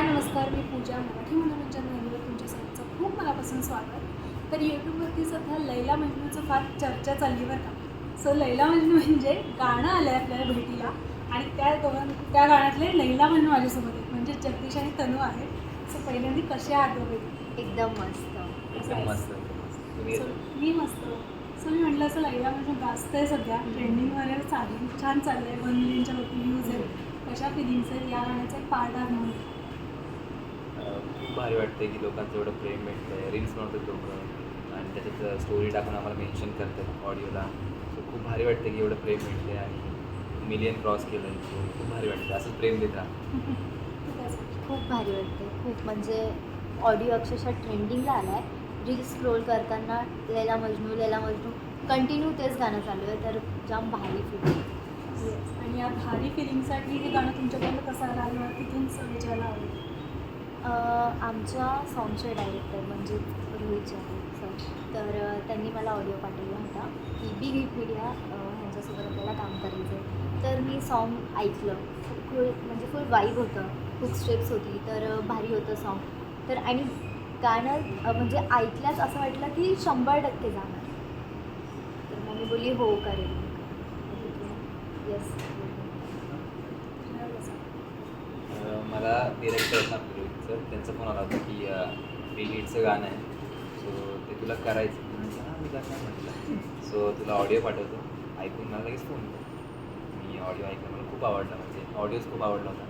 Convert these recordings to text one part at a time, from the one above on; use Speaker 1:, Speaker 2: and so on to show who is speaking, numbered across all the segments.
Speaker 1: हाय नमस्कार मी पूजा मराठी मनोरंजन वाहिनीवर तुमच्या सर्वांचं खूप मनापासून स्वागत. तर यूट्यूबवरती सध्या लैला मजनूचं फार चर्चा चालली बरं का. सो लैला मजनू म्हणजे गाणं आलं आहे आपल्याला भेटीला आणि त्या दोघां त्या गाण्यातले लैला मजनू माझ्यासोबत आहेत. म्हणजे जगदीश आणि तनू आहे सो पहिल्यांदा कसे आहात दोघे?
Speaker 2: एकदम मस्त.
Speaker 3: मस्त.
Speaker 1: सो मी मस्त. सो मी म्हटलं असं लैला म्हणजे गाजत आहे सध्या ट्रेंडिंगवर चालू छान चाललं आहे वन मिलियनच्या वरती व्ह्यूज आहेत. कशा फिलिंग्स आहेत? या गाण्याचा एक पार्ट आहे म्हणून
Speaker 3: भारी वाटते की लोकांचं एवढं प्रेम भेटतंय. रील्स बनवतात लोक. आणि त्याच्यात स्टोरी टाकून आम्हाला मेन्शन करतात ऑडिओला सो खूप भारी वाटते की एवढं प्रेम भेटते आणि मिलियन क्रॉस केलं आहे सो खूप भारी वाटते असंच प्रेम देत राहा.
Speaker 1: आहे
Speaker 2: खूप भारी वाटते खूप. म्हणजे ऑडिओ अक्षरशः ट्रेंडिंगला आला आहे रील्स स्क्रोल करताना लैला मजनू लैला मजनू कंटिन्यू तेच गाणं चालू आहे. तर जाम भारी फील
Speaker 1: Yes. आणि या भारी फिलिंगसाठी हे गाणं तुमच्यापर्यंत कसं आलं? तिथूनच विचारायला आवडेल.
Speaker 2: आमच्या सॉन्गचे डायरेक्टर म्हणजे रोहित जाधव सर तर त्यांनी मला ऑडिओ पाठवला होता. की बिग हिट मीडिया ह्यांच्यासोबत आपल्याला काम करायचं आहे तर मी सॉन्ग ऐकलं. फुल म्हणजे फुल वाईब होतं. खूप स्टेप्स होती तर भारी होतं सॉन्ग तर आणि गाणं म्हणजे ऐकल्याच असं वाटलं की शंभर टक्के जाणार. तर मग मी बोलली हो करेल येस
Speaker 3: मला डिरेक्टर सर त्यांचा फोन आला होता की बिग हिटचं गाणं आहे. सो ते तुला करायचं. मी म्हटलं, हां मी करणार. म्हटलं. सो तुला ऑडिओ पाठवतो. ऐकून मला लगेच फोन मी ऑडिओ ऐकला. मला खूप आवडला. म्हणजे ऑडिओच खूप आवडला होता.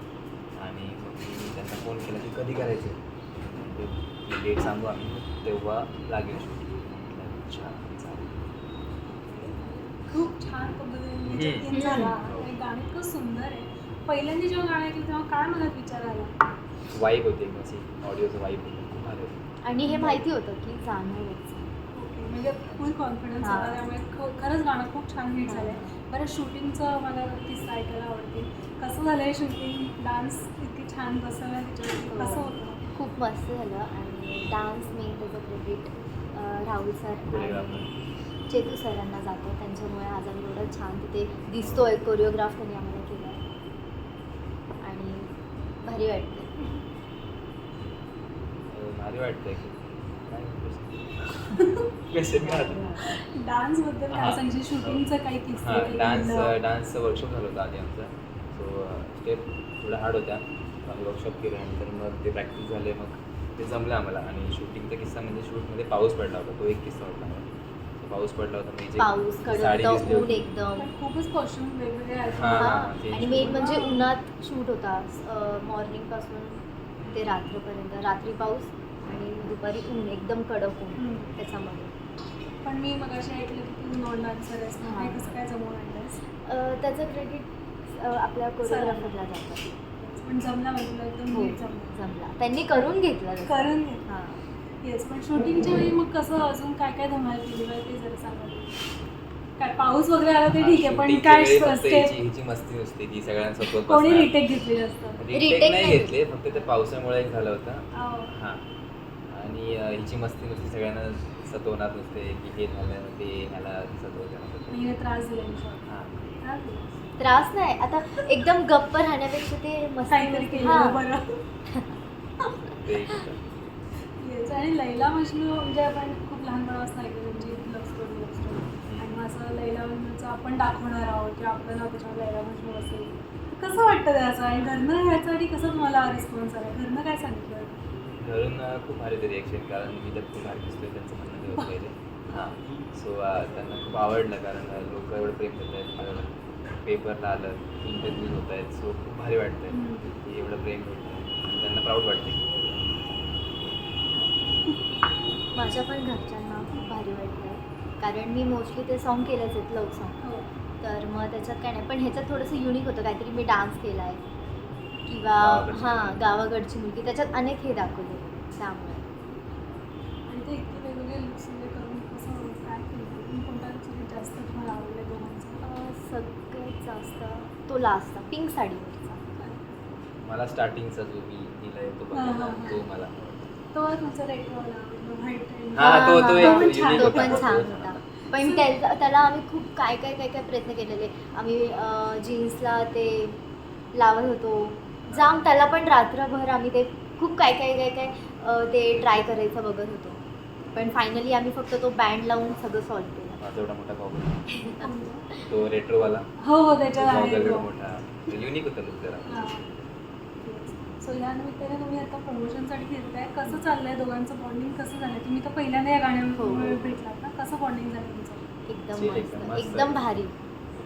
Speaker 3: आणि मग मी त्यांना फोन केला की कधी करायचं? म्हणजे डेट सांगू आम्ही. तेव्हा लागेल. शूट अच्छा चालेल.
Speaker 1: खूप छान पद्धतीने झाला. आणि गाणं इतकं सुंदर आहे. पहिल्यांदा जेव्हा गाणं ऐकलं तेव्हा काय मनात विचार आला?
Speaker 3: वाईब होती अशी ऑडिओचं वाईब होतं खूप भारी होतं.
Speaker 2: आणि हे माहिती होतं की जाणारच
Speaker 1: ओके म्हणजे फुल कॉन्फिडन्स
Speaker 2: हां.
Speaker 1: आला त्यामुळे ख- खरंच गाणं खूप छान हिट झालं आहे बरं शूटिंगचं मला किस्सा ऐकायला आवडते कसं झालं आहे शूटिंग डान्स इतकी छान बसवला त्याच्यावरती. कसं होतं?
Speaker 2: खूप मस्त झालं. आणि डान्स मी त्याचं क्रेडिट राहुल सर. आणि चेतू सरांना जातो. त्यांच्यामुळे आज आम्ही एवढं छान तिथे दिसतोय कोरिओग्राफ त्यांनी आम्हाला केलं आणि भारी वाटते
Speaker 3: भारी वाटतंय. म्हणतोस? कसे काय हां.
Speaker 1: सांगशील शूटिंगचं काही किस्से
Speaker 3: हां डान्स? डान्सचं वर्कशॉप झालं होतं आधी आमचं. सो स्टेप थोड्या हार्ड होत्या. आम्ही वर्कशॉप केल्यानंतर मग ते प्रॅक्टिस झाले मग ते जमलं आम्हाला. आणि शूटिंगचा किस्सा म्हणजे शूटमध्ये पाऊस पडला होता. तो एक किस्सा होता. पाऊस पडला होता मी जे
Speaker 2: पाऊस कडक ऊन एकदम.
Speaker 1: खूपच कॉस्ट्युम वेगवेगळे
Speaker 2: आणि. मेन म्हणजे उन्हात शूट होता. मॉर्निंगपासून ते रात्रपर्यंत. रात्री पाऊस आणि दुपारी ऊन एकदम कडक ऊन. त्याच्यामध्ये.
Speaker 1: पण मी मगाशी ऐकलं की तू नॉन डान्सर आहेस मग
Speaker 2: हां.
Speaker 1: कसं काय जमवून आणलंस?
Speaker 2: अं, त्याचं क्रेडिट आपल्या कोरिओग्राफरला जातं.
Speaker 1: पण जमला म्हणजे एकदम
Speaker 2: हो
Speaker 1: नीट जमलं.
Speaker 2: जमला. त्यांनी करून घेतलं.
Speaker 1: करून
Speaker 2: हां.
Speaker 1: येस पण शूटिंगच्या वेळी मग कसं अजून काय काय धमाल केली बरं ते जरा सांगा. काय पाऊस वगैरे आला ते ठीक आहे पण काय
Speaker 3: हिची मस्ती नुसती की सगळ्यांसोबत
Speaker 1: कोणी. रिटेक घेतली जास्त
Speaker 3: Retake
Speaker 2: Retake
Speaker 3: नाही घेतले फक्त ते पावसामुळे झालं होतं. हां. आणि हिची मस्ती नुसती सगळ्यांना सतवणार नुसते की हे झालं ते ह्याला
Speaker 1: हे त्रास दिला.
Speaker 3: हां.
Speaker 1: त्रास
Speaker 2: नाही. आता एकदम गप्प राहण्यापेक्षा ते मस्त
Speaker 1: आणि लैला मजनू म्हणजे आपण खूप लहानपणापासून ऐकलं म्हणजे लव्ह स्टोरी लव्ह स्टोरी आणि मग असं लैला मजनूचं आपण दाखवणार आहोत किंवा आपलं नाव त्याच्यावर लैला मजनू असेल. कसं वाटतं त्याचं? आणि घरनं ह्याच्यासाठी कसं तुम्हाला रिस्पॉन्स आला? घरनं काय सांगितलं?
Speaker 3: घरून खूप भारी ते रिॲक्शन कारण मी तर खूप भारी दिसतोय त्यांचं म्हणणं होतं पहिले. हां. सो त्यांना खूप आवडलं कारण लोक एवढं प्रेम देत आहेत पेपरला आलं इंटरव्ह्यूज होत आहेत सो खूप भारी वाटतंय. की एवढं प्रेम भेटतं आणि त्यांना प्राऊड वाटते
Speaker 2: माझ्या पण घरच्यांना खूप भारी वाटलं कारण मी मोस्टली ते सॉन्ग केलंच आहेत लव सॉन्ग
Speaker 1: हो.
Speaker 2: तर मग त्याच्यात काय नाही पण ह्याच्यात थोडंसं युनिक होतं. काहीतरी मी डान्स केला आहे किंवा
Speaker 3: गावाकडची
Speaker 2: हां. गावाकडची मुलगी. त्याच्यात अनेक हे दाखवले त्यामुळे.
Speaker 1: आणि ते इतके वेगवेगळे लुक्स वगैरे करून कसं काय केलं? तुम्ही कोणता लुक जास्त तुम्हाला आवडले दोघांचा?
Speaker 2: अं, सगळ्यात जास्त तो लास्टचा पिंक साडीवरचा.
Speaker 3: मला स्टार्टिंगचा जो मी दिला तो
Speaker 1: हां, हां, हां.
Speaker 3: तो मला
Speaker 1: तो तुमचा रेटवाला व्हाईट
Speaker 3: हां, तो- तो unique
Speaker 2: छान, तो
Speaker 3: होता.
Speaker 2: पण छान होता. पण त्याचा त्याला आम्ही खूप काय काय काय काय प्रयत्न केलेले. आम्ही जीन्सला ते लावत होतो. जाम त्याला पण रात्रभर आम्ही ते खूप काय काय काय काय ते ट्राय करायचं बघत होतो. पण फायनली आम्ही फक्त तो बँड लावून सगळं सॉल्व केलं.
Speaker 3: माझा एवढा मोठा प्रॉब्लेम तो रेट्रोवाला
Speaker 1: हो हो त्याच्यात आहे.
Speaker 3: वगैरे
Speaker 1: तो.
Speaker 3: मोठा युनिक होता लुक जरा.
Speaker 1: सो या निमित्ताने तुम्ही आता प्रमोशनसाठी फिरताय. कसं चाललंय दोघांचं बॉन्डिंग कसं तुम्ही तर पहिल्यांदा या
Speaker 2: हो.
Speaker 1: गाण्यामुळे भेटलात ना? कसं बॉन्डिंग झालं तुमचं?
Speaker 2: एकदम
Speaker 3: एकदम
Speaker 2: मस्त.
Speaker 3: मस्त.
Speaker 2: एकदम भारी.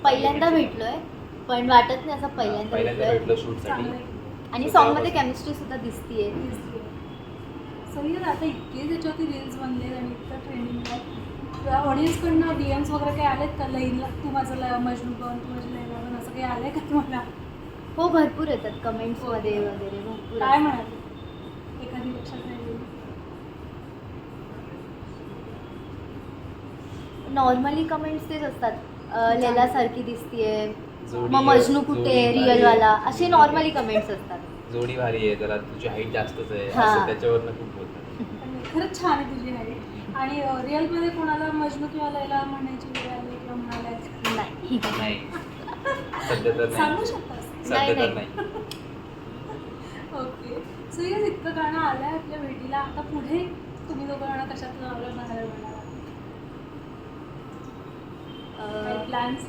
Speaker 2: पहिल्यांदा भेटलोय पण वाटत नाही असं पहिल्यांदा
Speaker 3: पहिल्यांदा
Speaker 2: भेटलोय. आणि
Speaker 3: So
Speaker 2: सॉन्गमध्ये
Speaker 3: तेव्हापासून-
Speaker 2: केमिस्ट्री सुद्धा दिसतीये.
Speaker 1: सो यार आता इतके त्याच्यावरती रील्स बनले आणि इतकं ट्रेंडिंग आहे. ऑडियन्सकडनं डी एम्स वगैरे काही आलेत का? लईला तू माझं ल- मजनू बन तू माझी लैला बन असं काही आलंय का तुम्हाला?
Speaker 2: हो भरपूर येतात कमेंट्समध्ये वगैरे भरपूर
Speaker 1: काय. म्हणाले? एखादी लक्षात
Speaker 2: नॉर्मली कमेंट्स तेच असतात. अं, लेला सारखी दिसतीये. मग मजनू कुठे रिअल. वाला असे नॉर्मली कमेंट्स असतात.
Speaker 3: जोडी भारी आहे जरा तुझी हाईट जास्तच आहे.
Speaker 2: हा.
Speaker 3: असं त्याच्यावरनं खूप
Speaker 1: खरंच छान आहे तुझी आहे आणि रिअलमध्ये कोणाला मजनू किंवा लैला म्हणायची वेळ आली किंवा म्हणाल्या?
Speaker 2: नाही
Speaker 3: नाही. सध्या तर
Speaker 1: सांगू शकतास
Speaker 3: सध्या
Speaker 2: नाही,
Speaker 3: तर
Speaker 2: नाही.
Speaker 3: नाही.
Speaker 1: ओके. सो हे इतकं गाणं आलंय आपल्या भेटीला. आता पुढे तुम्ही दोघं गाणं कशात लावलं बाहेर म्हणाला प्लॅन्स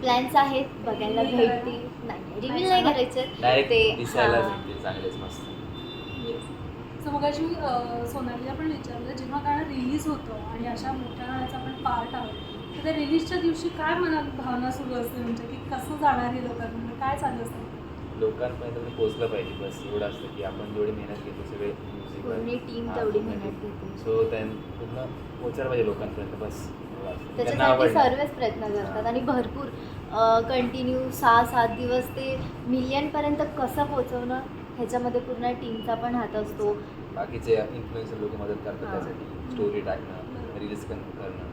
Speaker 3: प्लॅन्स
Speaker 2: आहेत बघायला भेटतील. नाही रिव्हील नाही करायचे.
Speaker 3: डायरेक्ट
Speaker 2: ते
Speaker 3: दिसायला
Speaker 2: हा.
Speaker 3: भेटतील चांगलेच मस्त.
Speaker 1: सो मग अशी सोनालीला पण विचारलं जेव्हा गाणं रिलीज होतं आणि अशा मोठ्या गाण्याचा आपण पार्ट आहोत तर त्या रिलीजच्या दिवशी काय मनात भावना सुरू असते म्हणजे की कसं जाणार हे लोकांमध्ये? काय चालू असतं?
Speaker 3: लोकांपर्यंत ते पोहोचलं पाहिजे. बस एवढं असतं की आपण जेवढी मेहनत घेतो सगळे
Speaker 2: पूर्ण टीम तेवढी मेहनत घेते.
Speaker 3: सो त्यां पूर्ण पोहोचायला पाहिजे लोकांपर्यंत बस.
Speaker 2: त्याच्यासाठी. सर्वच प्रयत्न करतात आणि भरपूर कंटिन्यू सहा सात दिवस ते मिलियनपर्यंत कसं पोहोचवणं ह्याच्यामध्ये पूर्ण टीमचा पण हात असतो
Speaker 3: बाकीचे इन्फ्लुएन्सर लोक मदत करतात. त्यासाठी स्टोरी टाकणं रील्स करणं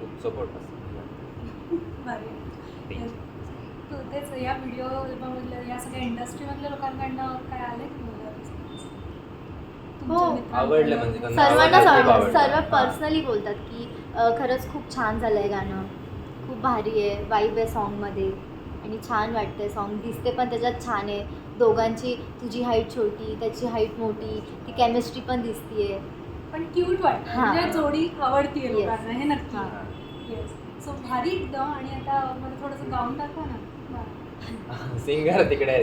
Speaker 3: खूप सपोर्ट असतं.
Speaker 1: तू तेच या व्हिडिओ मधल्या या सगळ्या इंडस्ट्रीमधल्या लोकांकडनं काय आले
Speaker 2: हो.
Speaker 3: आवडलं म्हणजे
Speaker 2: सर्वांना. सर्व. पर्सनली बोलतात की खरंच खूप छान झालं आहे गाणं. खूप भारी आहे वाईब आहे सॉन्गमध्ये आणि छान वाटतंय सॉन्ग दिसते पण त्याच्यात छान आहे. दोघांची तुझी हाईट छोटी त्याची हाईट मोठी ती केमिस्ट्री पण दिसतीये.
Speaker 1: पण क्यूट वाटतं
Speaker 2: हा.
Speaker 1: म्हणजे जोडी आवडतीये
Speaker 2: Yes.
Speaker 1: लोकांना हे नक्की.
Speaker 2: हा.
Speaker 1: येस सो भारी एकदम. आणि आता मला थोडंसं गाऊन दाखवा ना. बरं.
Speaker 3: सिंगर तिकडे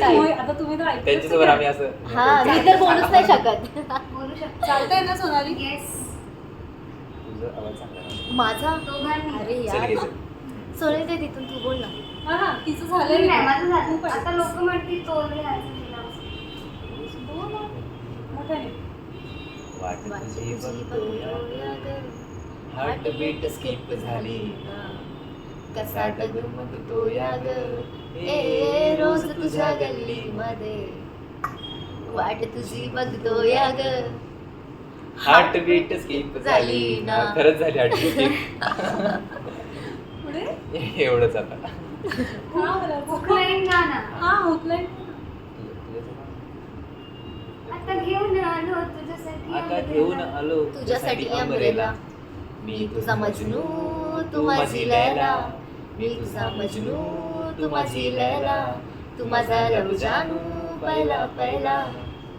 Speaker 2: ताई.
Speaker 1: तुम्ही- आता तुम्ही तर नाही.
Speaker 3: आम्ही असं
Speaker 2: हा मी तर बोलूच नाही शकत.
Speaker 4: बोलू शकतो.
Speaker 1: चालतंय ना सोनाली?
Speaker 4: येस
Speaker 3: तुझं आवाज चांगला.
Speaker 2: माझा?
Speaker 4: दोघांनी.
Speaker 2: अरे यार. सोने ते तिथून तू बोल ना.
Speaker 1: हा तिचं
Speaker 4: नाही
Speaker 1: झालंय
Speaker 4: नाही, माझं झालं. आता लोक म्हणतील तो.
Speaker 3: हार्ट बीट स्किप झाली.
Speaker 2: कसा डगमगतो या ग ए रोज तुझ्या गल्लीमध्ये. वाट तुझी बघतो या ग
Speaker 3: हार्ट बीट स्किप झाली.
Speaker 2: ना.
Speaker 3: खरंच झाली हार्ट स्किप
Speaker 1: पुढे?
Speaker 3: एवढंच आता?
Speaker 4: हुकलाईन गाणं
Speaker 1: हा हुकलाईन
Speaker 4: आता घेऊन आलो तुझ्यासाठी
Speaker 3: आता घेऊन आलो
Speaker 2: तुझ्यासाठी अमरेला. मी तुझा मजनू तू माझी लैला मी तुझा मजनू तू माझी लैला तू माझा लव जानू पहिला पहिला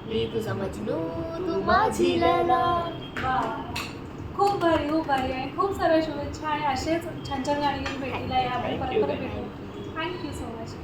Speaker 2: मी तुझा मजनू तू माझी लैला
Speaker 1: वा. खूप भारी खूप भारी आणि खूप साऱ्या शुभेच्छा आणि असेच छान छान गाणी घेऊन भेटीला या आपण परत परत. भेटू थँक्यू सो मच